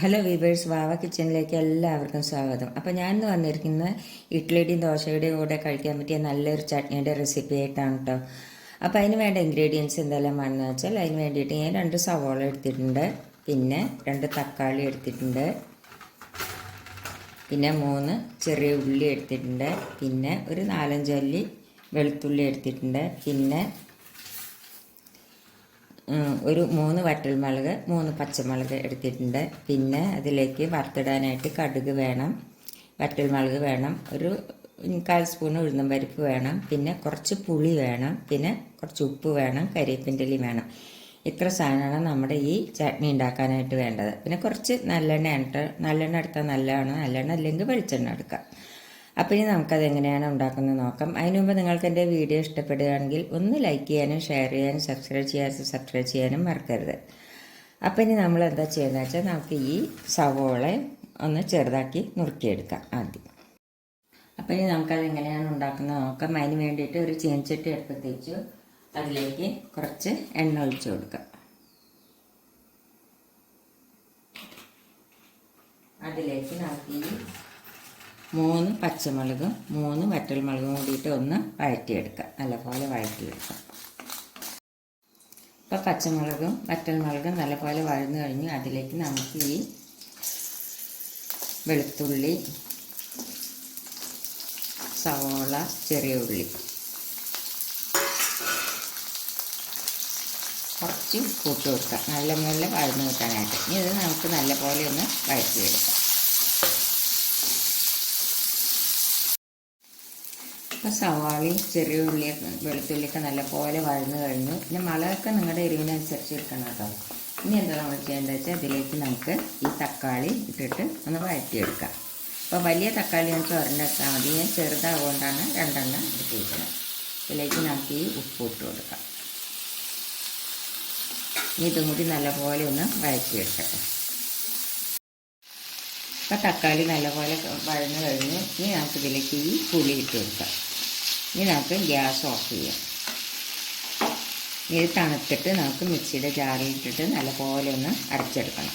Hello weavers വാവ കിച്ചണിലേക്ക് എല്ലാവർക്കും സ്വാഗതം. അപ്പോൾ ഞാൻ ഇന്ന് വന്നിരിക്കുന്ന ഇഡ്ലിയുടെയും ദോശയുടെയും കൂടെ കഴിക്കാൻ പറ്റിയ നല്ലൊരു ചട്നിയുടെ റെസിപ്പി ആയിട്ടാണ് കേട്ടോ അപ്പോൾ അതിന് വേണ്ട ഇൻഗ്രീഡിയൻസ് എന്തെല്ലാം വേണമെന്ന് വെച്ചാൽ അതിന് വേണ്ടിയിട്ട് ഞാൻ രണ്ട് സവോള എടുത്തിട്ടുണ്ട്. പിന്നെ രണ്ട് തക്കാളി എടുത്തിട്ടുണ്ട്. പിന്നെ മൂന്ന് ചെറിയ ഉള്ളി എടുത്തിട്ടുണ്ട്. പിന്നെ ഒരു നാലഞ്ച് നാലഞ്ചല്ലി വെളുത്തുള്ളി എടുത്തിട്ടുണ്ട്. പിന്നെ ഒരു മൂന്ന് വറ്റൽമുളക് മൂന്ന് പച്ചമുളക് എടുത്തിട്ടുണ്ട്. പിന്നെ അതിലേക്ക് വറുത്തിടാനായിട്ട് കടുക് വേണം. വറ്റൽമുളക് വേണം. ഒരു കാൽ സ്പൂൺ ഉഴുന്നും പരിപ്പ് വേണം. പിന്നെ കുറച്ച് പുളി വേണം. പിന്നെ കുറച്ച് ഉപ്പ് വേണം. കരിയപ്പിന്റെലി വേണം. ഇത്ര സാധനമാണ് നമ്മുടെ ഈ ചട്നി ഉണ്ടാക്കാനായിട്ട് വേണ്ടത്. പിന്നെ കുറച്ച് നല്ലെണ്ണ ഇട്ട് നല്ലെണ്ണ എടുത്താൽ നല്ലതാണ്. നല്ലെണ്ണ അല്ലെങ്കിൽ വെളിച്ചെണ്ണ എടുക്കാം. അപ്പോൾ ഇനി നമുക്കത് എങ്ങനെയാണ് ഉണ്ടാക്കുന്നത് നോക്കാം. അതിനു മുമ്പ് നിങ്ങൾക്ക് എന്റെ വീഡിയോ ഇഷ്ടപ്പെടുകയാണെങ്കിൽ ഒന്ന് ലൈക്ക് ചെയ്യാനും ഷെയർ ചെയ്യാനും സബ്സ്ക്രൈബ് ചെയ്യാനും സബ്സ്ക്രൈബ് ചെയ്യാനും മറക്കരുത്. അപ്പോൾ ഇനി നമ്മൾ എന്താ ചെയ്യുന്നത് വെച്ചാൽ നമുക്ക് ഈ സവോളെ ഒന്ന് ചെറുതാക്കി നുറുക്കിയെടുക്കാം ആദ്യം. അപ്പോൾ ഇനി നമുക്കത് എങ്ങനെയാണ് ഉണ്ടാക്കുന്നത് നോക്കാം. അതിന് വേണ്ടിയിട്ട് ഒരു ചീനച്ചട്ടി എടുപ്പത്തേച്ചു അതിലേക്ക് കുറച്ച് എണ്ണ ഒഴിച്ചു കൊടുക്കാം. അതിലേക്ക് നമുക്ക് ഈ മൂന്ന് പച്ചമുളകും മൂന്ന് വറ്റൽമുളകും കൂടിയിട്ട് ഒന്ന് വഴറ്റിയെടുക്കാം. നല്ലപോലെ വഴറ്റിയെടുക്കാം. ഇപ്പോൾ പച്ചമുളകും വറ്റൽമുളകും നല്ലപോലെ വഴന്നു കഴിഞ്ഞ് അതിലേക്ക് നമുക്ക് ഈ വെളുത്തുള്ളി സവോള ചെറിയ ഉള്ളി കുറച്ച് കൂട്ടി കൊടുക്കാം നല്ല മുകളിൽ വഴന്നു കിട്ടാനായിട്ട്. ഇനി ഇത് നമുക്ക് നല്ലപോലെ ഒന്ന് വഴറ്റിയെടുക്കാം. അപ്പോൾ സവാളയും ചെറിയ ഉള്ളിയൊക്കെ വെളുത്തുള്ളിയൊക്കെ നല്ലപോലെ വഴന്നു കഴിഞ്ഞു. പിന്നെ മുളകൊക്കെ നിങ്ങളുടെ എരിവിനനുസരിച്ച് എടുക്കണം കേട്ടോ. ഇനി എന്താ നമ്മൾ ചെയ്യേണ്ടത് വെച്ചാൽ അതിലേക്ക് നമുക്ക് ഈ തക്കാളി ഇട്ടിട്ട് ഒന്ന് വഴറ്റിയെടുക്കാം. അപ്പോൾ വലിയ തക്കാളി വെച്ചാൽ ഒരെണ്ണം മതി. ഞാൻ ചെറുതാകൊണ്ടാണ് രണ്ടെണ്ണം എടുത്തിരിക്കുന്നത്. ഇതിലേക്ക് നമുക്ക് ഈ ഉപ്പ് ഇട്ട് കൊടുക്കാം. ഇനി ഇതും കൂടി നല്ലപോലെ ഒന്ന് വഴറ്റിയെടുക്കട്ടെ. അപ്പോൾ തക്കാളി നല്ലപോലെ വഴന്നു കഴിഞ്ഞ്. ഇനി നമുക്ക് ഇതിലേക്ക് ഈ പുളി ഇട്ട് കൊടുക്കാം. ഇനി നമുക്ക് ഗ്യാസ് ഓഫ് ചെയ്യാം. ഇത് തണുത്തിട്ട് നമുക്ക് മിക്സിയുടെ ജാറിലിട്ടിട്ട് നല്ലപോലെ ഒന്ന് അരച്ചെടുക്കണം.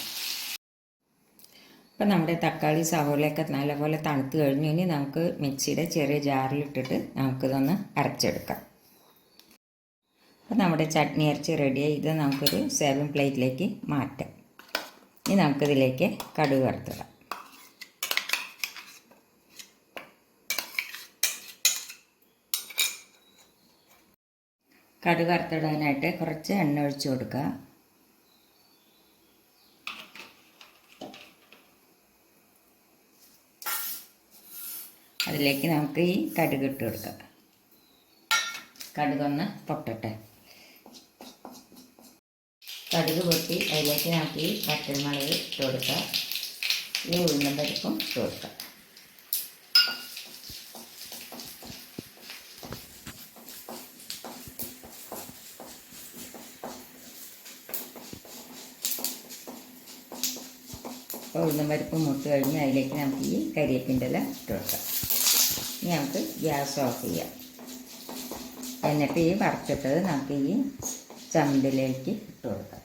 അപ്പം നമ്മുടെ തക്കാളി സവോളയൊക്കെ നല്ലപോലെ തണുത്ത് കഴിഞ്ഞ് ഇനി നമുക്ക് മിക്സിയുടെ ചെറിയ ജാറിലിട്ടിട്ട് നമുക്കിതൊന്ന് അരച്ചെടുക്കാം. അപ്പം നമ്മുടെ ചട്നി അരച്ച് റെഡിയായി ഇത് നമുക്കൊരു സേവൻ പ്ലേറ്റിലേക്ക് മാറ്റാം. ഇനി നമുക്കിതിലേക്ക് കടുക് വറുത്തിടാം. കടുക് വറുത്തിടാനായിട്ട് കുറച്ച് എണ്ണ ഒഴിച്ചു കൊടുക്കുക. അതിലേക്ക് നമുക്ക് ഈ കടുക് ഇട്ട് കൊടുക്കാം. കടുകൊന്ന് പൊട്ടട്ടെ. കടുക് പൊട്ടി അതിലേക്ക് നമുക്ക് ഈ പച്ചമുളക് ഇട്ട് കൊടുക്കാം. ഈ ഉഴുന്ന പരിപ്പും ഇട്ട് കൊടുക്കാം. ഉഴുന്ന പരിപ്പ് മുട്ട് കഴിഞ്ഞ് അതിലേക്ക് നമുക്ക് ഈ കരിയേപ്പിന്റെ ഇല ഇട്ട് വെക്കാം. ഇനി നമുക്ക് ഗ്യാസ് ഓഫ് ചെയ്യാം. എന്നിട്ട് ഈ വറുത്തിട്ടത് നമുക്ക് ഈ ചമ്മന്തിലേക്ക് ഇട്ട് കൊടുക്കാം.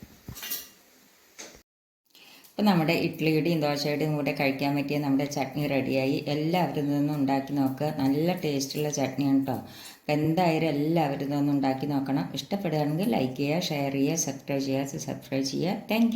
ഇപ്പം നമ്മുടെ ഇഡ്ഡലിയുടെയും ദോശയുടെയും കൂടെ കഴിക്കാൻ പറ്റിയ നമ്മുടെ ചട്നി റെഡിയായി. എല്ലാവരും ഇതൊന്നും ഉണ്ടാക്കി നോക്കുക നല്ല ടേസ്റ്റുള്ള ചട്നിയാണ് കേട്ടോ. അപ്പോൾ എന്തായാലും എല്ലാവരും ഇതൊന്നും ഉണ്ടാക്കി നോക്കണം. ഇഷ്ടപ്പെടുകയാണെങ്കിൽ ലൈക്ക് ചെയ്യുക ഷെയർ ചെയ്യുക സബ്സ്ക്രൈബ് ചെയ്യുക സബ്സ്ക്രൈബ് ചെയ്യുക. താങ്ക്